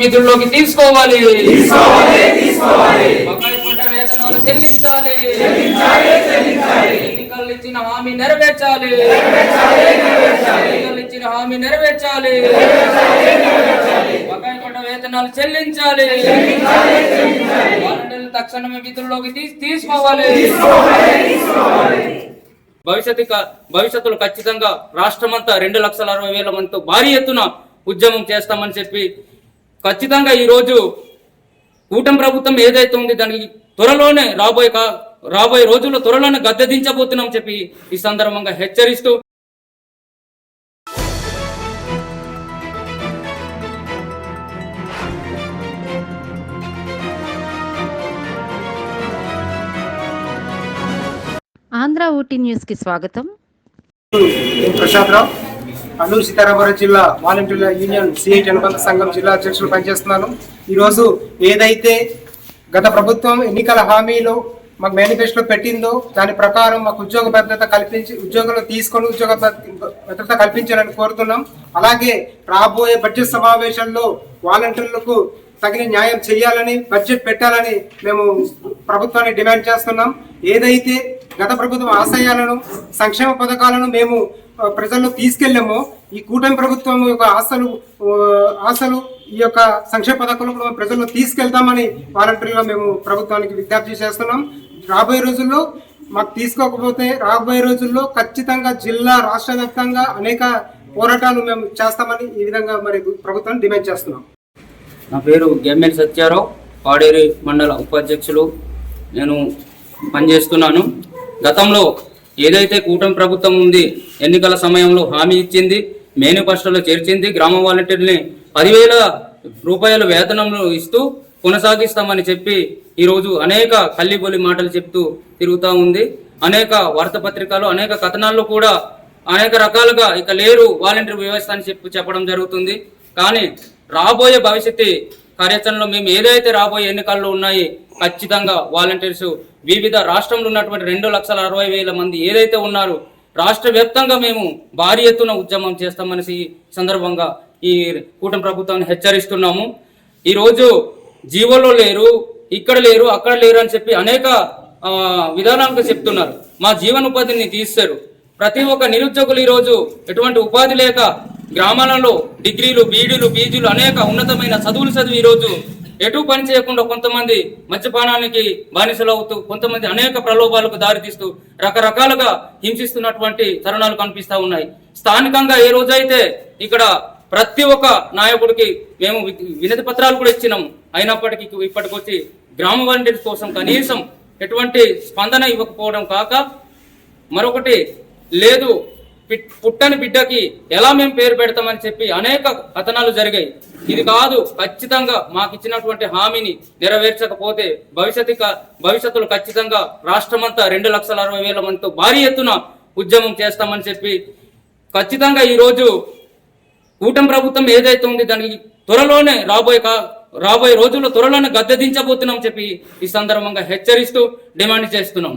విధుల్లోకి తీసుకోవాలి. బకాయి పడ్డ వేతనాలు చెల్లించాలి. ఎన్నికలు ఇచ్చిన హామీ నెరవేర్చాలి. ఎన్నికలు ఇచ్చిన హామీ నెరవేర్చాలి. వేతనాలు చెల్లించాలి. వాలంటీర్లు తక్షణమే విధుల్లోకి తీసి తీసుకోవాలి. భవిష్యత్తు భవిష్యత్తులో ఖచ్చితంగా రాష్ట్రమంతా రెండు లక్షల అరవై వేల మందితో భారీ ఎత్తున ఉద్యమం చేస్తామని చెప్పి ఖచ్చితంగా ఈ రోజు కూటమి ప్రభుత్వం ఏదైతే ఉంది దానికి త్వరలోనే రాబోయే కా- రాబోయే రోజుల్లో త్వరలోనే గద్దె దించబోతున్నాం చెప్పి ఈ సందర్భంగా హెచ్చరిస్తూ ఆంధ్ర ఊటీ న్యూస్కి స్వాగతం. నేను ప్రశాంత్ రావు. అల్లూరు సీతారామరావు జిల్లా వాలంటీర్ల యూనియన్ సిఐటి అనుబంధ సంఘం జిల్లా అధ్యక్షులు పనిచేస్తున్నాను. ఈరోజు ఏదైతే గత ప్రభుత్వం ఎన్నికల హామీలో మాకు మేనిఫెస్టో పెట్టిందో దాని ప్రకారం మాకు ఉద్యోగ భద్రత కల్పించి ఉద్యోగులు తీసుకొని ఉద్యోగ భద్రత కల్పించాలని కోరుతున్నాం. అలాగే రాబోయే బడ్జెట్ సమావేశంలో వాలంటీర్లకు తగిన న్యాయం చేయాలని బడ్జెట్ పెట్టాలని మేము ప్రభుత్వాన్ని డిమాండ్ చేస్తున్నాం. ఏదైతే గత ప్రభుత్వం ఆశయాలను సంక్షేమ పథకాలను మేము ప్రజల్లో తీసుకెళ్ళామో ఈ కూటమి ప్రభుత్వం యొక్క ఆశలు ఆశలు ఈ యొక్క సంక్షేమ పథకాలు కూడా ప్రజల్లో తీసుకెళ్తామని వాలంటరీగా మేము ప్రభుత్వానికి విజ్ఞప్తి చేస్తున్నాం. రాబోయే రోజుల్లో మాకు తీసుకోకపోతే రాబోయే రోజుల్లో ఖచ్చితంగా జిల్లా రాష్ట్ర వ్యాప్తంగా అనేక పోరాటాలు మేము చేస్తామని ఈ విధంగా మరి ప్రభుత్వాన్ని డిమాండ్ చేస్తున్నాం. నా పేరు గెమ్మెల్ సత్యారావు పాడేరు మండల ఉపాధ్యక్షులు. నేను పనిచేస్తున్నాను. గతంలో ఏదైతే కూటమి ప్రభుత్వం ఉంది ఎన్నికల సమయంలో హామీ ఇచ్చింది మేనిఫెస్టోలో చేర్చింది గ్రామ వాలంటీర్ని పదివేల రూపాయల వేతనంలో ఇస్తూ కొనసాగిస్తామని చెప్పి ఈరోజు అనేక కల్లిబొలి మాటలు చెప్తూ తిరుగుతూ ఉంది. అనేక వార్తాపత్రికలు అనేక కథనాల్లో కూడా అనేక రకాలుగా ఇక లేరు వాలంటీర్ వ్యవస్థ అని చెప్పి చెప్పడం జరుగుతుంది. కానీ రాబోయే భవిష్యత్తు కార్యాచరణలో మేము ఏదైతే రాబోయే ఎన్నికల్లో ఉన్నాయి ఖచ్చితంగా వాలంటీర్స్ వివిధ రాష్ట్రంలో ఉన్నటువంటి రెండు లక్షల అరవై వేల మంది ఏదైతే ఉన్నారో రాష్ట్ర వ్యాప్తంగా మేము భారీ ఎత్తున ఉద్యమం చేస్తామనేసి ఈ సందర్భంగా ఈ కూటమి ప్రభుత్వాన్ని హెచ్చరిస్తున్నాము. ఈరోజు జీవోలో లేరు ఇక్కడ లేరు అక్కడ లేరు అని చెప్పి అనేక విధానాలుగా చెప్తున్నారు. మా జీవనోపాధిని తీస్తారు ప్రతి ఒక్క నిరుద్యోగులు ఈరోజు ఎటువంటి ఉపాధి లేక గ్రామాలలో డిగ్రీలు బీడీలు పీజీలు అనేక ఉన్నతమైన చదువులు చదివి ఈరోజు ఎటు పని చేయకుండా కొంతమంది మద్యపానానికి బానిసలు అవుతూ కొంతమంది అనేక ప్రలోభాలకు దారితీస్తూ రకరకాలుగా హింసిస్తున్నటువంటి తరుణాలు కనిపిస్తూ ఉన్నాయి. స్థానికంగా ఏ రోజైతే ఇక్కడ ప్రతి ఒక్క నాయకుడికి మేము వి- వినతి పత్రాలు కూడా ఇచ్చినాం అయినప్పటికీ ఇప్పటికొచ్చి గ్రామ వాలంటీర్స్ కోసం కనీసం ఎటువంటి స్పందన ఇవ్వకపోవడం కాక మరొకటి లేదు. పుట్టని బిడ్డకి ఎలా మేము పేరు పెడతామని చెప్పి అనేక కథనాలు జరిగాయి. ఇది కాదు ఖచ్చితంగా మాకు ఇచ్చినటువంటి హామీని నెరవేర్చకపోతే భవిష్యత్తు భవిష్యత్తులో ఖచ్చితంగా రాష్ట్రమంతా రెండు లక్షల అరవై వేల మందితో భారీ ఎత్తున ఉద్యమం చేస్తామని చెప్పి ఖచ్చితంగా ఈరోజు కూటమి ప్రభుత్వం ఏదైతే ఉంది దానికి త్వరలోనే రాబోయే కా- రాబోయే రోజుల్లో త్వరలోనే గద్దె దించబోతున్నాం చెప్పి ఈ సందర్భంగా హెచ్చరిస్తూ డిమాండ్ చేస్తున్నాం.